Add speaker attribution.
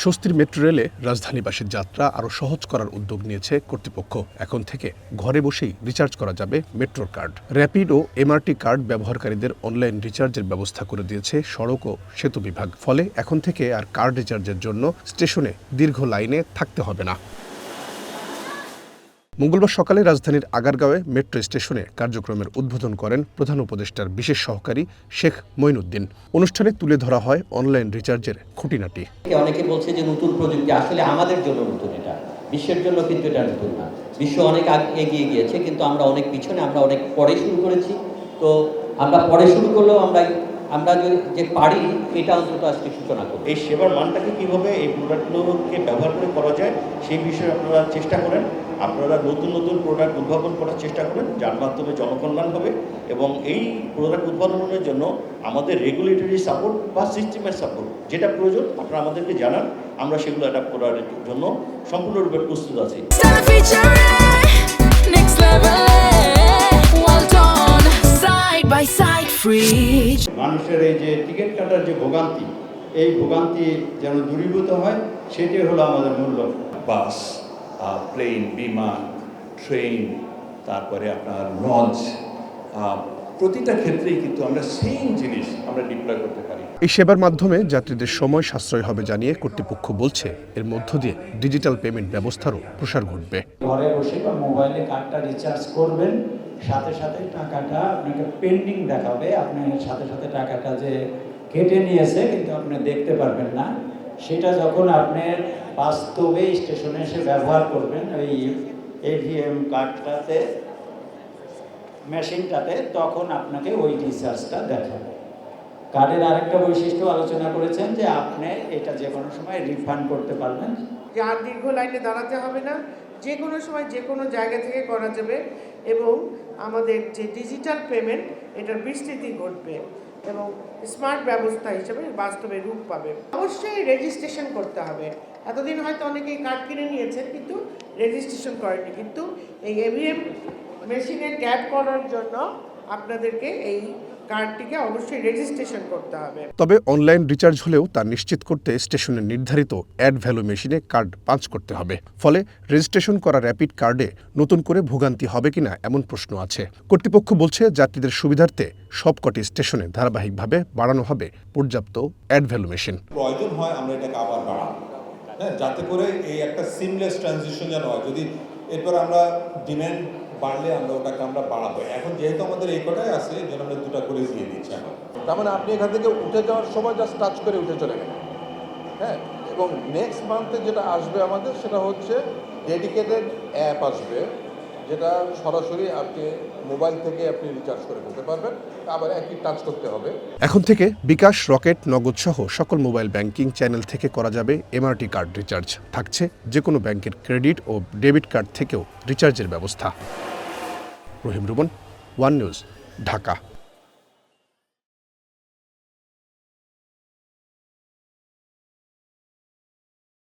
Speaker 1: স্বস্তির মেট্রো রেলে রাজধানীবাসীর যাত্রা আরও সহজ করার উদ্যোগ নিয়েছে কর্তৃপক্ষ। এখন থেকে ঘরে বসেই রিচার্জ করা যাবে মেট্রোর কার্ড র্যাপিড ও এমআরটি কার্ড ব্যবহারকারীদের অনলাইন রিচার্জের ব্যবস্থা করে দিয়েছে সড়ক ও সেতু বিভাগ। ফলে এখন থেকে আর কার্ড রিচার্জের জন্য স্টেশনে দীর্ঘ লাইনে থাকতে হবে না। মঙ্গলবার সকালে রাজধানীর আগারগাঁওয়ে মেট্রো স্টেশনে কার্যক্রমের উদ্বোধন করেন প্রধান উপদেষ্টার বিশেষ সহকারী শেখ মঈনুদ্দিন। অনুষ্ঠানে তুলে ধরা হয় অনলাইন রিচার্জের খুঁটিনাটি।
Speaker 2: অনেকে বলছে যে নতুন প্রযুক্তি আসলে আমাদের জন্য নতুন এটা। বিশ্বের জন্য কিন্তু এটা নতুন না। বিশ্ব অনেক এগিয়ে গিয়েছে কিন্তু আমরা অনেক পিছনে আমরা অনেক পরে শুরু করেছি। তো আমরা পরে শুরু করলেও আমরা আমরা যদি যে পারি এটা অন্তত আজকে সূচনা করব।
Speaker 3: এই সেবার মানটাকে কীভাবে এই প্রোডাক্টগুলোকে ব্যবহার করে করা যায় সেই বিষয়ে আপনারা চেষ্টা করেন। আপনারা নতুন নতুন প্রোডাক্ট উদ্ভাবন করার চেষ্টা করেন যার মাধ্যমে জনকল্যাণ হবে এবং এই প্রোডাক্ট উদ্ভাবনের জন্য আমাদের রেগুলেটরি সাপোর্ট বা সিস্টেমের সাপোর্ট যেটা প্রয়োজন আপনারা আমাদেরকে জানান আমরা সেগুলো অ্যাডাপ্ট করার জন্য সম্পূর্ণরূপে প্রস্তুত আছি.
Speaker 4: মানুষের এই যে টিকিট কাটার যে ভোগান্তি এই ভোগান্তি যেন দূরীভূত হয় সেটি হলো আমাদের মূল লক্ষ্য।
Speaker 5: বাস। প্লেন বিমান ট্রেন তারপরে আপনার লঞ্চ প্রতিটা ক্ষেত্রেই কিন্তু আমরা সেম জিনিস আমরা ডিপ্লয় করতে পারি।
Speaker 1: এই সেবার মাধ্যমে যাত্রীদের সময় সাশ্রয় হবে জানিয়ে কর্তৃপক্ষ বলছে এর মধ্য দিয়ে ডিজিটাল পেমেন্ট ব্যবস্থারও প্রসার ঘটবে।
Speaker 6: ঘরে বসে বা মোবাইলে কার্ডটা রিচার্জ করবেন সাথে সাথে টাকাটা আপনাকে পেন্ডিং দেখাবে আপনি সাথে সাথে টাকাটা যে কেটে নিয়েছে কিন্তু আপনি দেখতে পারবেন না। সেটা যখন আপনি বাস্তবে স্টেশনে এসে ব্যবহার করবেন, ওই এভিএম কার্ডটাতে মেশিনটাতে, তখন আপনাকে ওই রিচার্জটা দেখাবে। কার্ডের আরেকটা বৈশিষ্ট্য আলোচনা করেছেন যে আপনি এটা যে কোনো সময় রিফান্ড করতে পারবেন।
Speaker 7: যে আর দীর্ঘ লাইনে দাঁড়াতে হবে না, যে কোনো সময় যে কোনো জায়গা থেকে করা যাবে এবং আমাদের যে ডিজিটাল পেমেন্ট এটার বিস্তৃতি ঘটবে। এবং স্মার্ট ব্যবস্থা হিসেবে বাস্তবে রূপ পাবে। অবশ্যই রেজিস্ট্রেশন করতে হবে। এতদিন হয়তো অনেকেই কার্ড কিনে নিয়েছেন, কিন্তু রেজিস্ট্রেশন করেনি কিন্তু এই এভিএম মেশিনে ট্যাপ করার জন্য আপনাদেরকে এই কার্ডটিকে অবশ্যই রেজিস্ট্রেশন করতে হবে।
Speaker 1: তবে অনলাইন রিচার্জ হলেও তা নিশ্চিত করতে স্টেশনের নির্ধারিত অ্যাড ভ্যালু মেশিনে কার্ড পাঞ্চ করতে হবে। ফলে রেজিস্ট্রেশন করা র্যাপিড কার্ডে নতুন করে ভোগান্তি হবে কিনা এমন প্রশ্ন আছে। কর্তৃপক্ষ বলছে যাত্রীদের সুবিধার্থে সবকটি স্টেশনে ধারাবাহিকভাবে বাড়ানো হবে পর্যাপ্ত অ্যাড ভ্যালু মেশিন
Speaker 8: প্রয়োজন হয় আমরা এটাকে আবার বাড়াবো। হ্যাঁ যাতে করে এই একটা সিমলেস ট্রানজিশন যেন হয়। যদি এরপর আমরা ডিম্যান্ড বাড়লে আমরা ওটাকে আমরা বাড়াবো। এখন যেহেতু আমাদের এই কটাই আছে এই জন্য আমরা দুটা করে দিয়ে দিচ্ছি এখন।
Speaker 9: তার মানে আপনি এখান থেকে উঠে যাওয়ার সময় জাস্ট টাচ করে উঠে চলে গেলেন। হ্যাঁ এবং নেক্সট মান্থে যেটা আসবে আমাদের সেটা হচ্ছে ডেডিকেটেড অ্যাপ আসবে যেটা সরাসরি আপনি মোবাইল থেকে আপনি রিচার্জ করে ফেলতে পারবেন। আবার একই টাচ করতে হবে।
Speaker 1: এখন থেকে বিকাশ রকেট নগদ সহ সকল মোবাইল ব্যাংকিং চ্যানেল থেকে করা যাবে এমআরটি কার্ড রিচার্জ থাকছে যে কোনো ব্যাংকের ক্রেডিট ও ডেবিট কার্ড থেকেও রিচার্জের ব্যবস্থা। Rahim Ruban one news Dhaka.